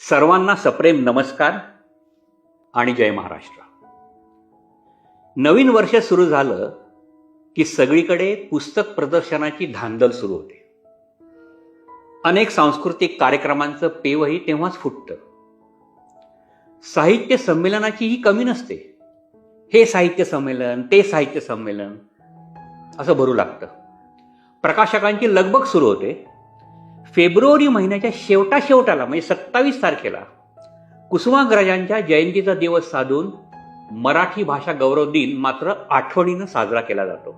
सर्वांना सप्रेम नमस्कार आणि जय महाराष्ट्र. नवीन वर्ष सुरू झालं की सगळीकडे पुस्तक प्रदर्शनाची धांदल सुरू होते. अनेक सांस्कृतिक कार्यक्रमांचं पेवही तेव्हाच फुटतं. साहित्य संमेलनाचीही कमी नसते. हे साहित्य संमेलन ते साहित्य संमेलन असं भरू लागतं. प्रकाशकांची लगबग सुरू होते. फेब्रुवारी महिन्याच्या शेवटा शेवटाला म्हणजे सत्तावीस तारखेला कुसुमाग्रजांच्या जयंतीचा दिवस साधून मराठी भाषा गौरव दिन मात्र आठवणीनं साजरा केला जातो.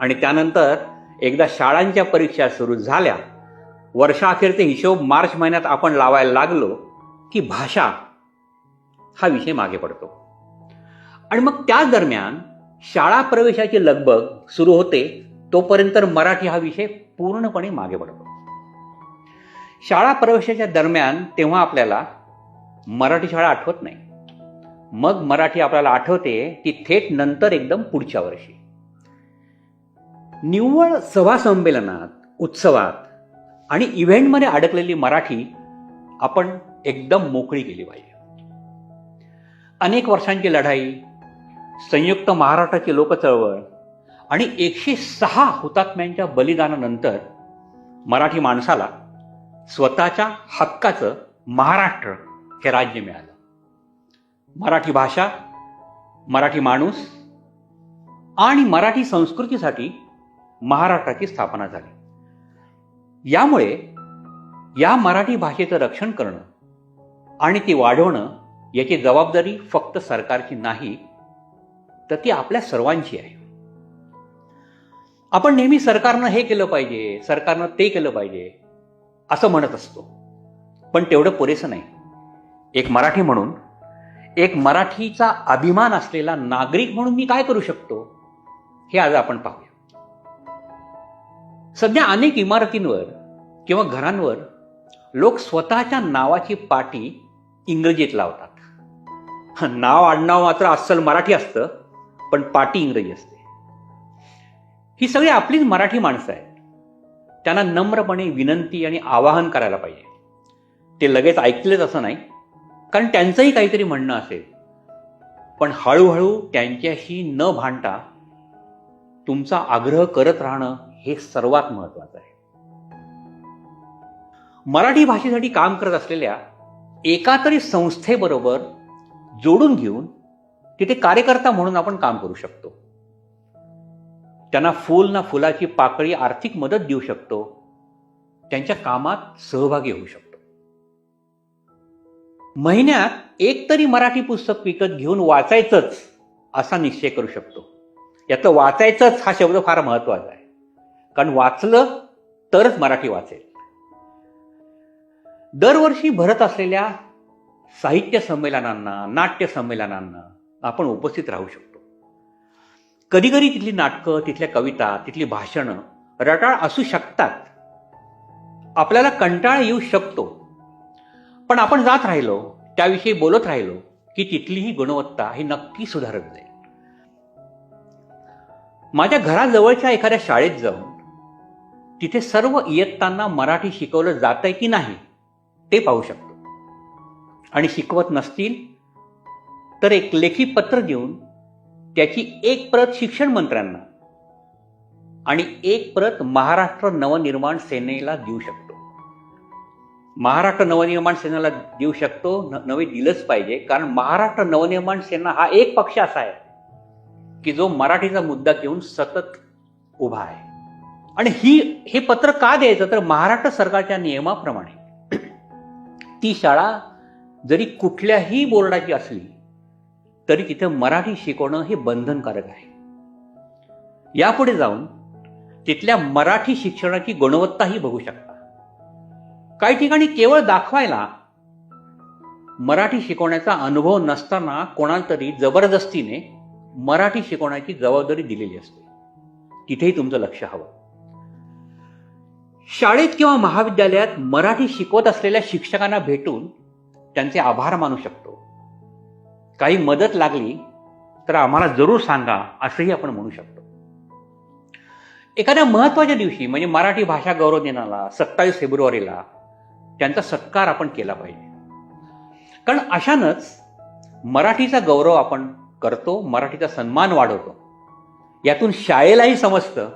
आणि त्यानंतर एकदा शाळांच्या परीक्षा सुरू झाल्या. वर्षाअखेरचे हिशोब मार्च महिन्यात आपण लावायला लागलो की भाषा हा विषय मागे पडतो. आणि मग त्याच दरम्यान शाळा प्रवेशाची लगबग सुरू होते तोपर्यंत मराठी हा विषय पूर्णपणे मागे पडतो. शाळा प्रवेशाच्या दरम्यान तेव्हा आपल्याला मराठी शाळा आठवत नाही. मग मराठी आपल्याला आठवते ती थेट नंतर एकदम पुढच्या वर्षी. निव्वळ सभा संमेलनात उत्सवात आणि इव्हेंटमध्ये अडकलेली मराठी आपण एकदम मोकळी केली पाहिजे. अनेक वर्षांची लढाई संयुक्त महाराष्ट्राची लोकचळवळ आणि एकशे सहा हुतात्म्यांच्या बलिदानानंतर मराठी माणसाला स्वतःच्या हक्काचं महाराष्ट्र हे राज्य मिळालं. मराठी भाषा मराठी माणूस आणि मराठी संस्कृतीसाठी महाराष्ट्राची स्थापना झाली. यामुळे या मराठी भाषेचं रक्षण करणं आणि ती वाढवणं याची जबाबदारी फक्त सरकारची नाही तर ती आपल्या सर्वांची आहे. आपण नेहमी सरकारनं हे केलं पाहिजे सरकारनं ते केलं पाहिजे असं म्हणत असतो. पण तेवढं पुरेसं नाही. एक मराठी म्हणून एक मराठीचा अभिमान असलेला नागरिक म्हणून मी काय करू शकतो? हे आज आपण पाहूया. सध्या अनेक इमारतींवर किंवा घरांवर लोक स्वतःच्या नावाची पाटी इंग्रजीत लावतात. नाव आडनाव मात्र अस्सल मराठी असतं पण पाटी इंग्रजी असते. ही सगळी आपलीच मराठी माणसं आहेत. त्यांना नम्रपणे विनंती आणि आवाहन करायला पाहिजे. ते लगेच ऐकलेच असं नाही कारण त्यांचंही काहीतरी म्हणणं असेल. पण हळूहळू त्यांच्याशी न भांडता तुमचा आग्रह करत राहणं हे सर्वात महत्वाचं आहे. मराठी भाषेसाठी काम करत असलेल्या एका तरी संस्थेबरोबर जोडून घेऊन तिथे कार्यकर्ता म्हणून आपण काम करू शकतो. त्यांना फूल ना फुलाची पाकळी आर्थिक मदत देऊ शकतो. त्यांच्या कामात सहभागी होऊ शकतो. महिन्यात एक तरी मराठी पुस्तक विकत घेऊन वाचायचंच असा निश्चय करू शकतो. याचं वाचायचंच हा शब्द फार महत्त्वाचा आहे. कारण वाचलं तरच मराठी वाचेल. दरवर्षी भरत असलेल्या साहित्य संमेलनांना नाट्य संमेलनांना आपण उपस्थित राहू शकतो. कधी कधी तिथली नाटकं तिथल्या कविता तिथली भाषणं रटाळ असू शकतात. आपल्याला कंटाळा येऊ शकतो. पण आपण जात राहिलो त्याविषयी बोलत राहिलो की तिथलीही गुणवत्ता ही नक्की सुधारत जाईल. माझ्या घराजवळच्या एखाद्या शाळेत जाऊन तिथे सर्व इयत्तांना मराठी शिकवलं जातंय की नाही ते पाहू शकतो. आणि शिकवत नसतील तर एक लेखी पत्र देऊन त्याची एक प्रत शिक्षण मंत्र्यांना आणि एक प्रत महाराष्ट्र नवनिर्माण सेनेला देऊ शकतो. महाराष्ट्र नवनिर्माण सेनेला देऊ शकतो नवे दिलंच पाहिजे. कारण महाराष्ट्र नवनिर्माण सेना हा एक पक्ष असा आहे की जो मराठीचा मुद्दा घेऊन सतत उभा आहे. आणि ही हे पत्र का द्यायचं? तर महाराष्ट्र सरकारच्या नियमाप्रमाणे. ती शाळा जरी कुठल्याही बोर्डाची असली तरी तिथं मराठी शिकवणं हे बंधनकारक आहे. यापुढे जाऊन तिथल्या मराठी शिक्षणाची गुणवत्ताही बघू शकता. काही ठिकाणी केवळ दाखवायला मराठी शिकवण्याचा अनुभव नसताना कोणाला तरी जबरदस्तीने मराठी शिकवण्याची जबाबदारी दिलेली असते. तिथेही तुमचं लक्ष हवं. शाळेत किंवा महाविद्यालयात मराठी शिकवत असलेल्या शिक्षकांना भेटून त्यांचे आभार मानू शकतो. काही मदत लागली तर आम्हाला जरूर सांगा असंही आपण म्हणू शकतो. एखाद्या महत्त्वाच्या दिवशी म्हणजे मराठी भाषा गौरव दिनाला सत्तावीस फेब्रुवारीला त्यांचा सत्कार आपण केला पाहिजे. कारण अशानच मराठीचा गौरव आपण करतो मराठीचा सन्मान वाढवतो. यातून शाळेलाही समजतं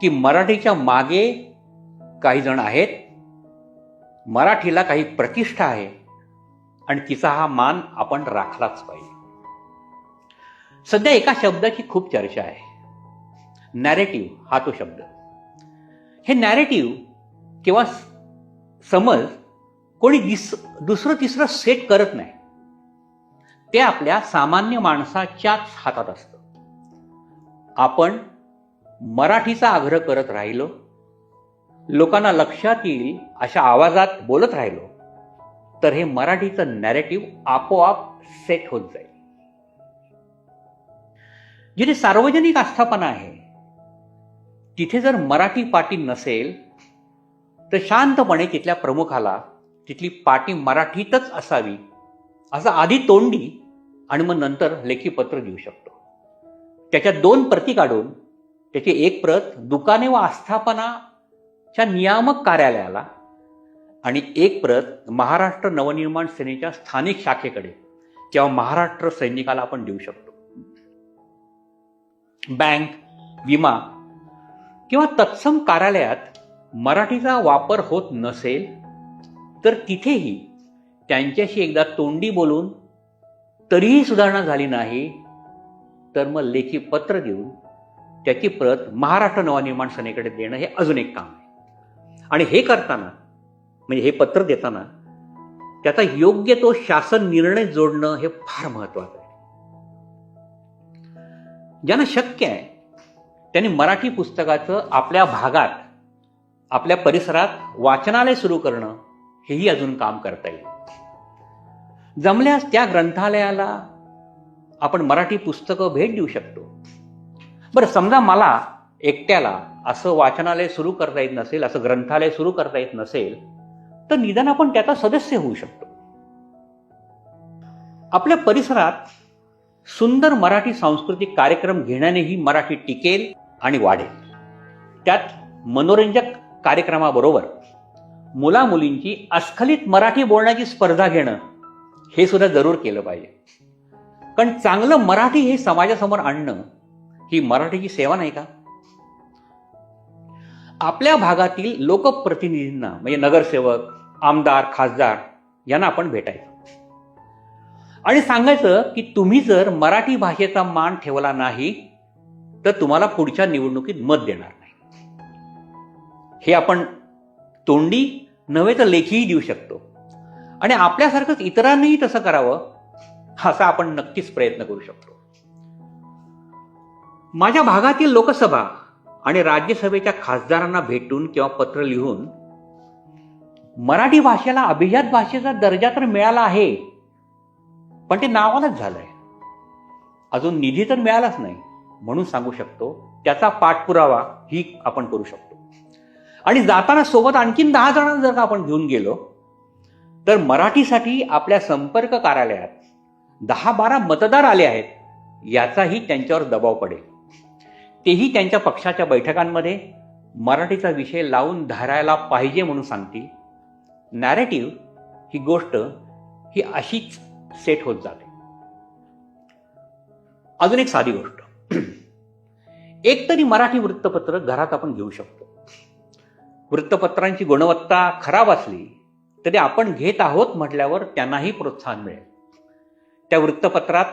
की मराठीच्या मागे काही जण आहेत मराठीला काही प्रतिष्ठा आहे आणि तिचा हा मान आपण राखलाच पाहिजे. सध्या एका शब्दाची खूप चर्चा आहे. नॅरेटिव्ह हा तो शब्द. हे नॅरेटिव्ह किंवा समज कोणी दिस दुसरं तिसरं सेट करत नाही. ते आपल्या सामान्य माणसाच्याच हातात असतं. आपण मराठीचा आग्रह करत राहिलो लोकांना लक्षात येईल अशा आवाजात बोलत राहिलो तर हे मराठीचं नॅरेटिव्ह आपोआप सेट होत जाईल. जिथे सार्वजनिक आस्थापना आहे तिथे जर मराठी पाटी नसेल तर शांतपणे तिथल्या प्रमुखाला तिथली पाटी मराठीतच असावी असं आधी तोंडी आणि मग नंतर लेखी पत्र देऊ शकतो. त्याच्या दोन प्रती काढून त्याची एक प्रत दुकाने व आस्थापनाच्या नियामक कार्यालयाला आणि एक प्रत महाराष्ट्र नवनिर्माण सेनेच्या स्थानिक शाखेकडे किंवा महाराष्ट्र सैनिकाला आपण देऊ शकतो. बँक विमा किंवा तत्सम कार्यालयात मराठीचा वापर होत नसेल तर तिथेही त्यांच्याशी एकदा तोंडी बोलून तरीही सुधारणा झाली नाही तर मग लेखी पत्र देऊन त्याची प्रत महाराष्ट्र नवनिर्माण सेनेकडे देणं हे अजून एक काम आहे. आणि हे करताना म्हणजे हे पत्र देताना त्याचा योग्य तो शासन निर्णय जोडणं हे फार महत्वाचं आहे. ज्यांना शक्य आहे त्यांनी मराठी पुस्तकाचं आपल्या भागात आपल्या परिसरात वाचनालय सुरू करणं हेही अजून काम करता येईल. जमल्यास त्या ग्रंथालयाला आपण मराठी पुस्तकं भेट देऊ शकतो. बरं समजा मला एकट्याला असं वाचनालय सुरू करता येत नसेल असं ग्रंथालय सुरू करता येत नसेल तर निदान आपण त्याचा सदस्य होऊ शकतो. आपल्या परिसरात सुंदर मराठी सांस्कृतिक कार्यक्रम घेण्यानेही मराठी टिकेल आणि वाढेल. त्यात मनोरंजक कार्यक्रमाबरोबर मुलामुलींची अस्खलित मराठी बोलण्याची स्पर्धा घेणं हे सुद्धा जरूर केलं पाहिजे. कारण चांगलं मराठी हे समाजासमोर आणणं ही मराठीची सेवा नाही का? आपल्या भागातील लोकप्रतिनिधींना म्हणजे नगरसेवक आमदार खासदार यांना आपण भेटायचं. आणि सांगायचं की तुम्ही जर मराठी भाषेचा मान ठेवला नाही तर तुम्हाला पुढच्या निवडणुकीत मत देणार नाही. हे आपण तोंडी नव्हे तर लेखीही देऊ शकतो. आणि आपल्यासारखंच इतरांनीही तसं करावं असा आपण नक्कीच प्रयत्न करू शकतो. माझ्या भागातील लोकसभा आणि राज्यसभेच्या खासदारांना भेटून किंवा पत्र लिहून मराठी भाषेला अभिजात भाषेचा दर्जा तर मिळाला आहे पण ते नावालाच झालंय. अजून निधी तर मिळालाच नाही म्हणून सांगू शकतो त्याचा पाठपुरावा ही आपण करू शकतो. आणि जाताना सोबत आणखीन दहा जणांना जर का आपण घेऊन गेलो तर मराठीसाठी आपल्या संपर्क कार्यालयात दहा बारा मतदार आले आहेत याचाही त्यांच्यावर दबाव पडेल. तेही त्यांच्या पक्षाच्या बैठकांमध्ये मराठीचा विषय लावून धरायला पाहिजे म्हणून सांगतील. नॅरेटिव्ह ही गोष्ट ही अशीच सेट होत जाते. अजून एक साधी गोष्ट. एक तरी मराठी वृत्तपत्र घरात आपण घेऊ शकतो. वृत्तपत्रांची गुणवत्ता खराब असली तरी आपण घेत आहोत म्हटल्यावर त्यांनाही प्रोत्साहन मिळेल. त्या वृत्तपत्रात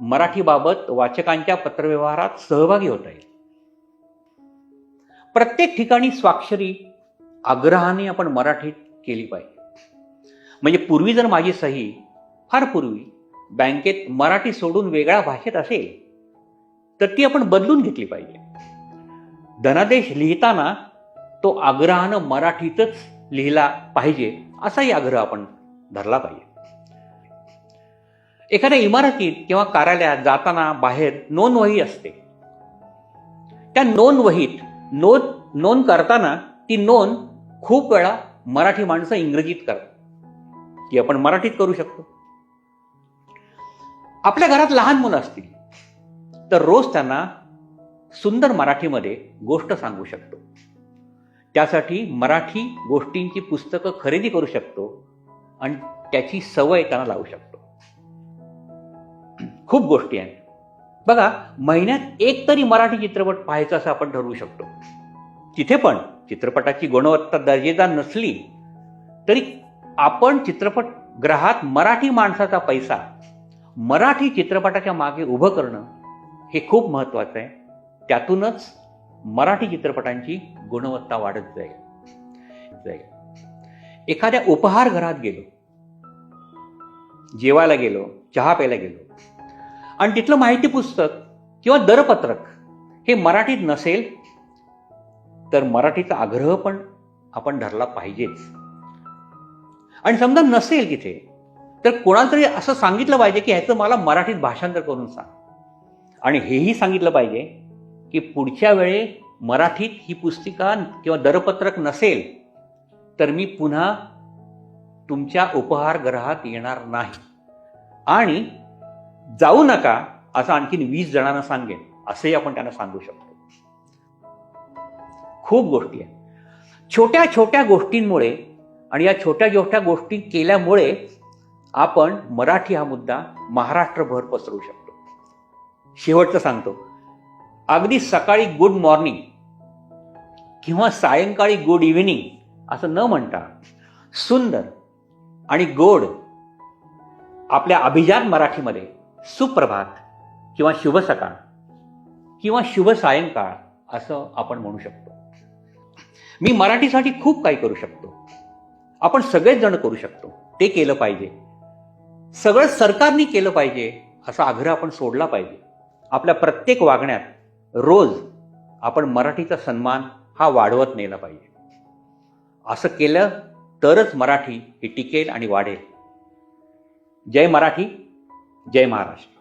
मराठीबाबत वाचकांच्या पत्रव्यवहारात सहभागी होता येईल. प्रत्येक ठिकाणी स्वाक्षरी आग्रहाने आपण मराठीत केली पाहिजे. म्हणजे पूर्वी जर माझी सही फार पूर्वी बँकेत मराठी सोडून वेगळ्या भाषेत असेल तर ती आपण बदलून घेतली पाहिजे. धनादेश लिहिताना तो आग्रहानं मराठीतच लिहिला पाहिजे असाही आग्रह आपण धरला पाहिजे. एखाद्या इमारतीत किंवा कार्यालयात जाताना बाहेर नोंद वही असते. त्या नोंद वहीत नोंद नोंद करताना ती नोंद खूप वेळा मराठी माणसं इंग्रजीत करतात. ती आपण मराठीत करू शकतो. आपल्या घरात लहान मुलं असतील तर रोज त्यांना सुंदर मराठीमध्ये गोष्ट सांगू शकतो. त्यासाठी मराठी गोष्टींची पुस्तकं खरेदी करू शकतो आणि त्याची सवय त्यांना लावू शकतो. खूप गोष्टी आहेत. बघा महिन्यात एक तरी मराठी चित्रपट पाहायचा असं आपण ठरवू शकतो. तिथे पण चित्रपटाची गुणवत्ता दर्जेदार नसली तरी आपण चित्रपटगृहात मराठी माणसाचा पैसा मराठी चित्रपटाच्या मागे उभं करणं हे खूप महत्त्वाचं आहे. त्यातूनच मराठी चित्रपटांची गुणवत्ता वाढत जाईल. जाईल. एखाद्या उपहारगृहात गेलो जेवायला गेलो चहा प्यायला गेलो आणि तिथलं माहिती पुस्तक किंवा दरपत्रक हे मराठीत नसेल तर मराठीचा आग्रह पण आपण धरला पाहिजेच. आणि समजा नसेल तिथे तर कोणाला तरी असं सांगितलं पाहिजे की ह्याचं मला मराठीत भाषांतर करून सांग. आणि हेही सांगितलं पाहिजे की पुढच्या वेळे मराठीत ही पुस्तिका किंवा दरपत्रक नसेल तर मी पुन्हा तुमच्या उपहारगृहात येणार नाही. आणि जाऊ नका असं आणखीन वीस जणांना सांगेन असंही आपण त्यांना सांगू शकतो. खूप गोष्टी आहेत. छोट्या छोट्या गोष्टींमुळे आणि या छोट्या छोट्या गोष्टी केल्यामुळे आपण मराठी हा मुद्दा महाराष्ट्रभर पसरवू शकतो. शेवटचं सांगतो. अगदी सकाळी गुड मॉर्निंग किंवा सायंकाळी गुड इव्हिनिंग असं न म्हणता सुंदर आणि गोड आपल्या अभिजात मराठीमध्ये सुप्रभात किंवा शुभ सकाळ किंवा शुभ सायंकाळ असं आपण म्हणू शकतो. मी मराठीसाठी खूप काही करू शकतो. आपण सगळेच जण करू शकतो. ते केलं पाहिजे. सगळं सरकारने केलं पाहिजे असा आग्रह आपण सोडला पाहिजे. आपल्या प्रत्येक वागण्यात रोज आपण मराठीचा सन्मान हा वाढवत नेला पाहिजे. असं केलं तरच मराठी ही टिकेल आणि वाढेल. जय मराठी. जय महाराष्ट्र